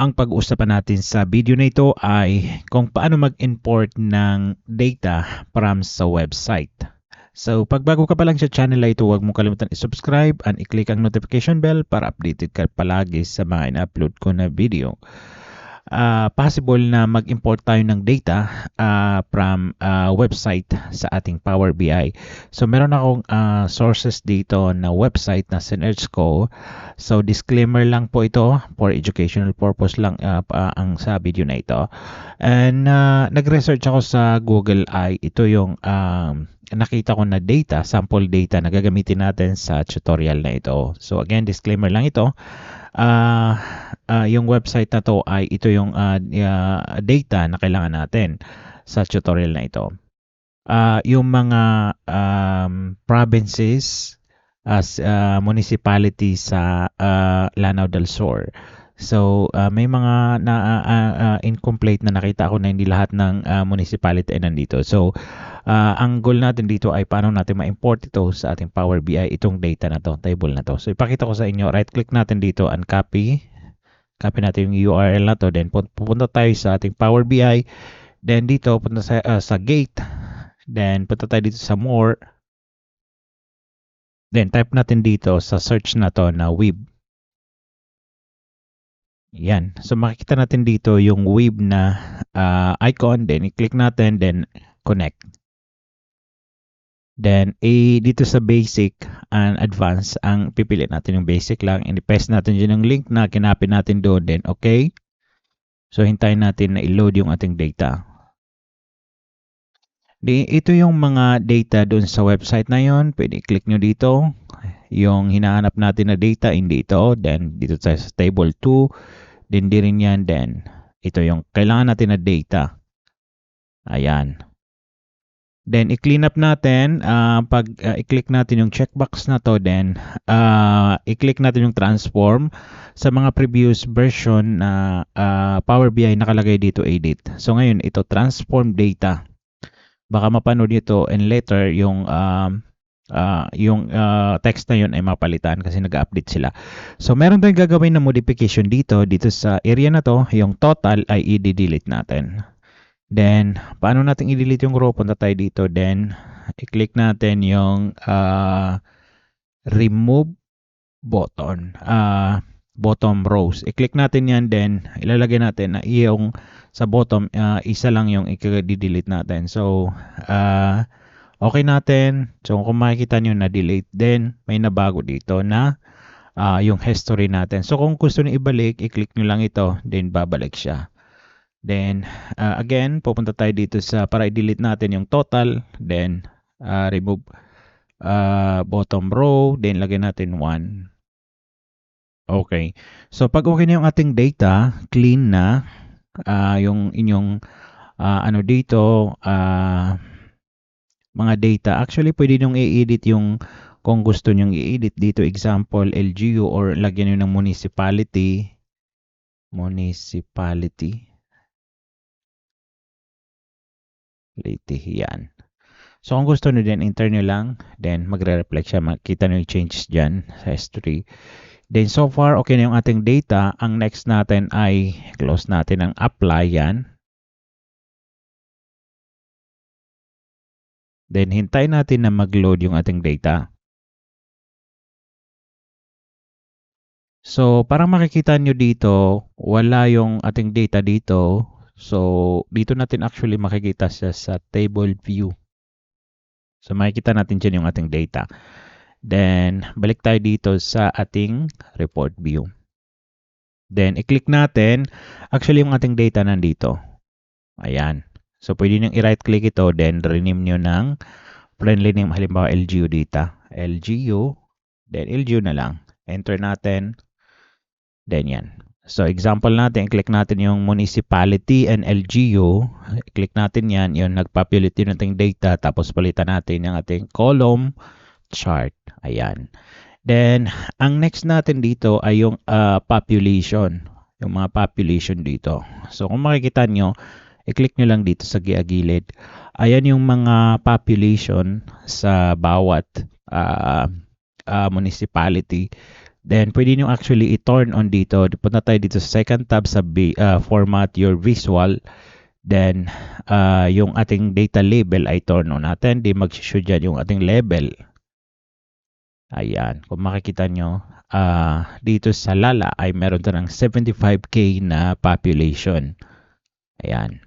Ang pag-uusapan natin sa video na ito ay kung paano mag-import ng data from sa website. So, pag bago ka pa lang sa channel na ito, huwag mo kalimutan i-subscribe and i-click ang notification bell para updated ka palagi sa mga in-upload ko na video. Uh, possible na mag-import tayo ng data uh, from uh, website sa ating Power BI. So, meron akong uh, sources dito na website na sinerch ko. So, disclaimer lang po ito for educational purpose lang uh, uh, ang sa video na ito. And uh, nag-research ako sa Google Eye. Ito yung um, nakita ko na data, sample data na gagamitin natin sa tutorial na ito. So, again, disclaimer lang ito uh, uh, yung website na to ay ito yung uh, uh, data na kailangan natin sa tutorial na ito. Uh, yung mga um, provinces as uh, municipality sa uh, Lanao del Sur. So, uh, may mga na uh, uh, incomplete na nakita ko na hindi lahat ng uh, municipality ay nandito. So, uh, ang goal natin dito ay paano natin ma-import ito sa ating Power BI, itong data na to, table na to. So, ipakita ko sa inyo, right-click natin dito and copy. Copy natin yung URL na to. Then, pupunta tayo sa ating Power BI. Then, dito, punta sa, uh, sa gate. Then, punta tayo dito sa more. Then, type natin dito sa search na to na web. Yan. So makikita natin dito yung web na uh, icon. Then i-click natin. Then connect. Then eh, dito sa basic and advanced, ang pipili natin yung basic lang. I-paste natin dyan yung link na kinapin natin doon. Then okay. So hintayin natin na i-load yung ating data. Di, ito yung mga data doon sa website na yon. Pwede i-click nyo dito. Yung hinahanap natin na data, hindi ito. Then dito tayo sa table 2 Then di rin yan. Then ito yung kailangan natin na data. Ayan. Then i-clean up natin. Uh, pag uh, i-click natin yung checkbox na to, then uh, i-click natin yung transform. Sa mga previous version na uh, Power BI nakalagay dito edit. So ngayon ito transform data. Baka mapanood nito and later yung um, uh, yung uh, text na yun ay mapalitan kasi nag-update sila. So, meron tayong gagawin na modification dito. Dito sa area na to, yung total ay i-delete natin. Then, paano natin i-delete yung row? Punta tayo dito. Then, i-click natin yung uh, remove button. Uh, bottom rows. I-click natin yan. Then, ilalagay natin na yung sa bottom, uh, isa lang yung i-delete natin. So, uh, okay natin. So kung makikita nyo na delete, then may nabago dito na uh, yung history natin. So kung gusto nyo ibalik, i-click nyo lang ito, then babalik siya. Then uh, again, pupunta tayo dito sa para i-delete natin yung total, then uh, remove uh, bottom row, then lagyan natin 1. Okay. So pag okay na yung ating data, clean na uh, yung inyong uh, ano dito, uh, mga data. Actually, pwede nyo i-edit yung kung gusto nyo i-edit dito. Example, LGU or lagyan nyo ng municipality. Municipality. Liti, yan. So, kung gusto nyo din, enter nyo lang. Then, magre-reflect siya. Makita nyo yung changes dyan sa history. Then, so far, okay na yung ating data. Ang next natin ay close natin ang apply yan. Then, hintay natin na mag-load yung ating data. So, para makikita nyo dito, wala yung ating data dito. So, dito natin actually makikita siya sa table view. So, makikita natin dyan yung ating data. Then, balik tayo dito sa ating report view. Then, i-click natin. Actually, yung ating data nandito. Ayan. So, pwede nyo i-right click ito, then rename nyo ng friendly name, halimbawa LGU data. LGU, then LGU na lang. Enter natin, then yan. So, example natin, click natin yung municipality and LGU. Click natin yan, yung nagpopulate yun ating data, tapos palitan natin yung ating column chart. Ayan. Then, ang next natin dito ay yung uh, population. Yung mga population dito. So, kung makikita nyo, i-click nyo lang dito sa gilid. Ayan yung mga population sa bawat uh, uh, municipality. Then, pwede nyo actually i-turn on dito. Punta tayo dito sa second tab sa bi- uh, format your visual. Then, uh, yung ating data label ay turn on natin. Di mag-show dyan yung ating label. Ayan. Kung makikita nyo, uh, dito sa Lala ay meron to ng 75k na population. Ayan.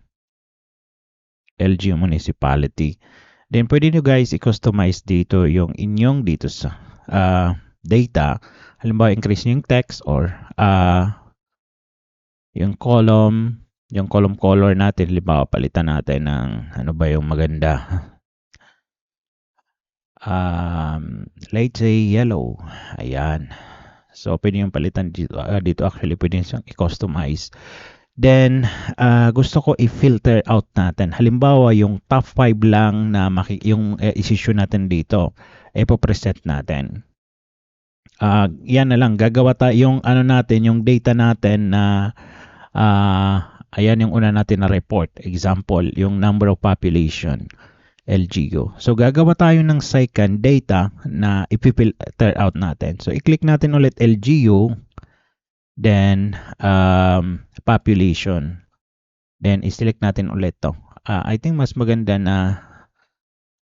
LG Municipality. Then, pwede nyo guys i-customize dito yung inyong dito sa uh, data halimbawa increase yung text or uh, yung column, yung column color natin, halimbawa palitan natin ng ano ba yung maganda. Um, let's say yellow. Ayan. So, pwede yung palitan dito. Uh, dito actually, pwede siyang i-customize. Then, uh, gusto ko i-filter out natin. Halimbawa, yung top 5 lang na maki yung uh, issue natin dito, preset natin uh, yan na lang. Gagawa tayo yung ano natin yung data natin na uh, ayan yung una natin na report. Example yung number of population LGU so gagawa tayo ng second data na ipifilter out natin. So i-click natin ulit LGU then um, population. Then i-select natin ulit to. Uh, I think mas maganda na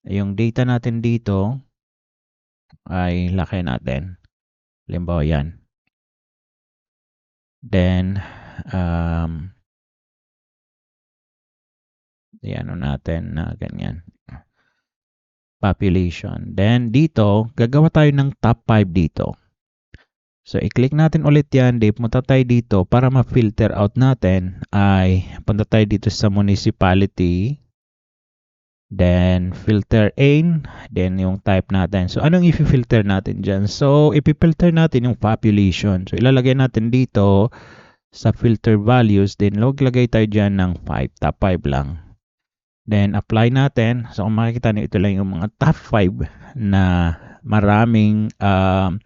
yung data natin dito ay laki natin Halimbawa yan. Then, um, yan natin na ganyan. Population. Then, dito, gagawa tayo ng top 5 dito. So, i-click natin ulit yan. Di, punta tayo dito para ma-filter out natin ay punta tayo dito sa municipality. Then, filter in. Then, yung type natin. So, anong i-filter natin dyan? So, i-filter natin yung population. So, ilalagay natin dito sa filter values. Then, lagay tayo dyan ng 5. Top 5 lang. Then, apply natin. So, kung makikita nyo, ito lang yung mga top 5 na maraming uh,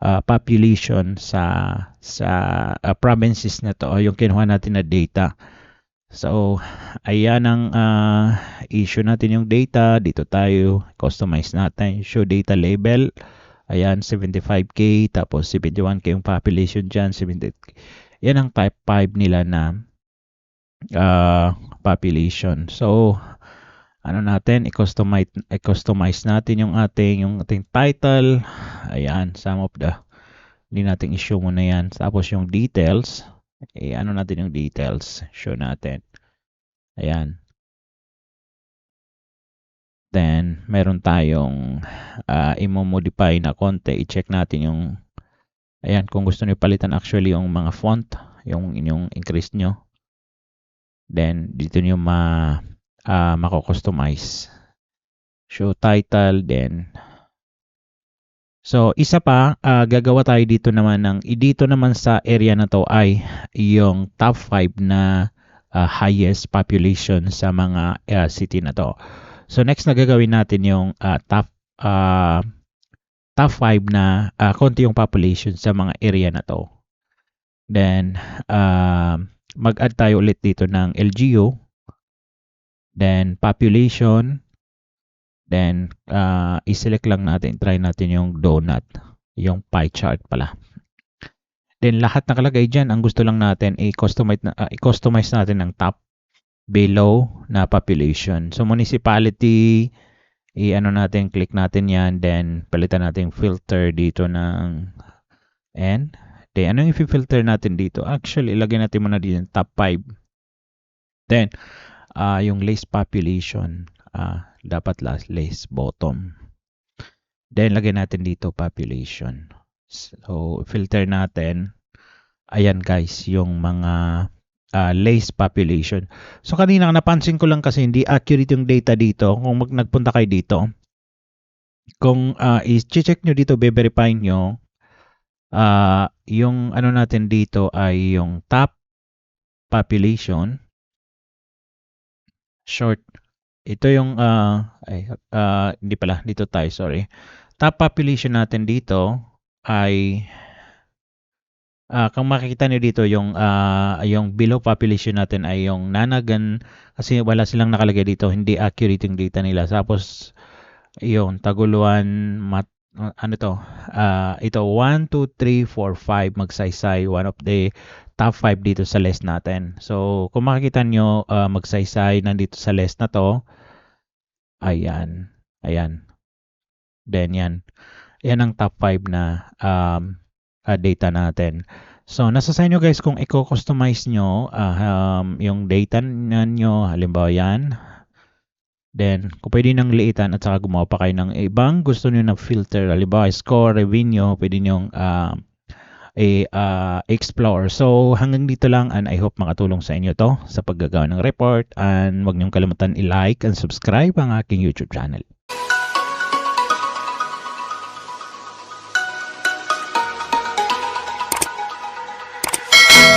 uh, population sa sa uh, provinces na to o yung kinuha natin na data. So, ayan ang uh, issue natin yung data. Dito tayo, customize natin. Show data label. Ayan, 75k. Tapos 71k yung population dyan. 70, yan ang type 5 nila na uh, population. So, ano natin, i-customize, i-customize natin yung ating, yung ating title. Ayan, some of the, hindi natin issue muna yan. Tapos yung details eh, ano natin yung details. Show natin. Ayan. Then, meron tayong uh, imo-modify na konti. I-check natin yung ayan, kung gusto niyo palitan actually yung mga font, yung inyong increase nyo. Then, dito niyo ma uh, mako-customize. Show title, then So, isa pa, uh, gagawa tayo dito naman ng, dito naman sa area na to ay yung top 5 na uh, highest population sa mga uh, city na to. So, next na gagawin natin yung uh, top uh, top 5 na uh, konti yung population sa mga area na to. Then, uh, mag-add tayo ulit dito ng LGU. Then, population. Then, uh, i-select lang natin, try natin yung donut, yung pie chart pala. Then, lahat nakalagay dyan, ang gusto lang natin, i-customize, uh, i-customize natin ng top, below na population. So, municipality, i-ano natin, click natin yan, then palitan natin filter dito ng N. Then, anong i-filter natin dito? Actually, ilagay natin muna dito top 5. Then, uh, yung least population uh, dapat last lace bottom. Then, lagyan natin dito population. So, filter natin. Ayan guys, yung mga uh, lace population. So, kanina napansin ko lang kasi hindi accurate yung data dito. Kung mag nagpunta kayo dito, kung uh, i-check nyo dito, be-verify nyo, uh, yung ano natin dito ay yung top population, short ito yung, uh, ay, uh, hindi pala, dito tayo, sorry. Top population natin dito ay, uh, kung makikita niyo dito, yung, uh, yung below population natin ay yung Nanagan, kasi wala silang nakalagay dito, hindi accurate yung data nila. Tapos, yung Taguluan, Mat uh, ano to? Ah, ito 1 2 3 4 5 magsaysay one of the top 5 dito sa list natin. So, kung makikita nyo, ah, magsaysay nandito sa list na to. Ayan. Ayan. Then yan. Yan ang top 5 na um, ah, data natin. So, nasa sa inyo guys kung i-customize nyo ah, um, yung data nyo, halimbawa yan. Then, kung pwede nang liitan at saka gumawa pa kayo ng ibang gusto nyo na filter, halimbawa score, revenue, pwede nyo uh, i- ah, explore. So, hanggang dito lang and I hope makatulong sa inyo to sa paggagawa ng report and wag niyong kalimutan i-like and subscribe ang aking YouTube channel.